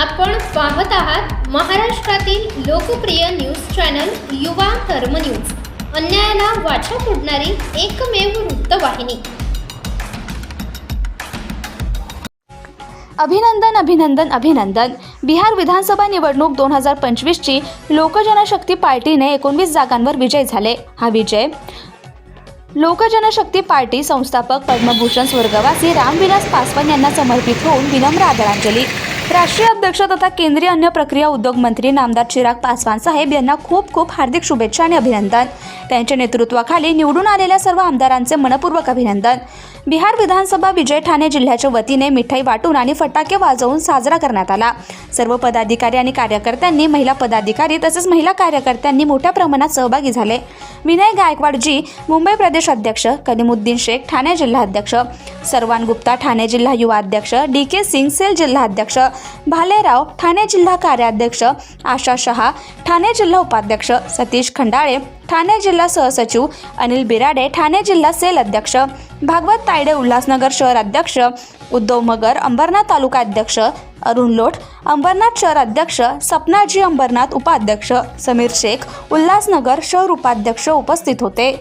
आपण पाहत आहात महाराष्ट्रातील लोकप्रिय न्यूज चॅनल युवा कर्म न्यूज. अन्यायाला वाचा फोडणारी एकमेव वृत्तवाहिनी. अभिनंदन अभिनंदन अभिनंदन. बिहार विधानसभा निवडणूक दोन हजार पंचवीसची लोकजनशक्ती पार्टीने एकोणवीस जागांवर विजय झाले. हा विजय लोकजनशक्ती पार्टी संस्थापक पद्मभूषण स्वर्गवासी रामविलास पासवान यांना समर्पित होऊन विनम्र आदरांजली. राष्ट्रीय अध्यक्ष तथा केंद्रीय अन्न प्रक्रिया उद्योग मंत्री नामदार चिराग पासवान साहेब यांना खूप खूप हार्दिक शुभेच्छा आणि अभिनंदन. त्यांच्या नेतृत्वाखाली निवडून आलेल्या सर्व आमदारांचे मनपूर्वक अभिनंदन. बिहार विधानसभा विजय ठाणे जिल्ह्याच्या वतीने मिठाई वाटून आणि फटाके वाजवून साजरा करण्यात आला. सर्व पदाधिकारी आणि कार्यकर्त्यांनी महिला पदाधिकारी तसेच महिला कार्यकर्त्यांनी मोठ्या प्रमाणात सहभागी झाले. विनय गायकवाडजी मुंबई प्रदेश अध्यक्ष कलिमुद्दीन शेख ठाणे जिल्हाध्यक्ष सर्वान गुप्ता ठाणे जिल्हा युवा अध्यक्ष डी के सिंग सेल जिल्हा अध्यक्ष भालेराव ठाणे जिल्हा कार्याध्यक्ष आशा शहा ठाणे जिल्हा उपाध्यक्ष सतीश खंडाळे ठाणे जिल्हा सहसचिव अनिल बिराडे ठाणे जिल्हा सेल अध्यक्ष भागवत तायडे उल्हासनगर शहर अध्यक्ष उद्धव मगर अंबरनाथ तालुका अध्यक्ष अरुण लोट अंबरनाथ शहर अध्यक्ष सपनाजी अंबरनाथ उपाध्यक्ष समीर शेख उल्हासनगर शहर उपाध्यक्ष उपस्थित होते.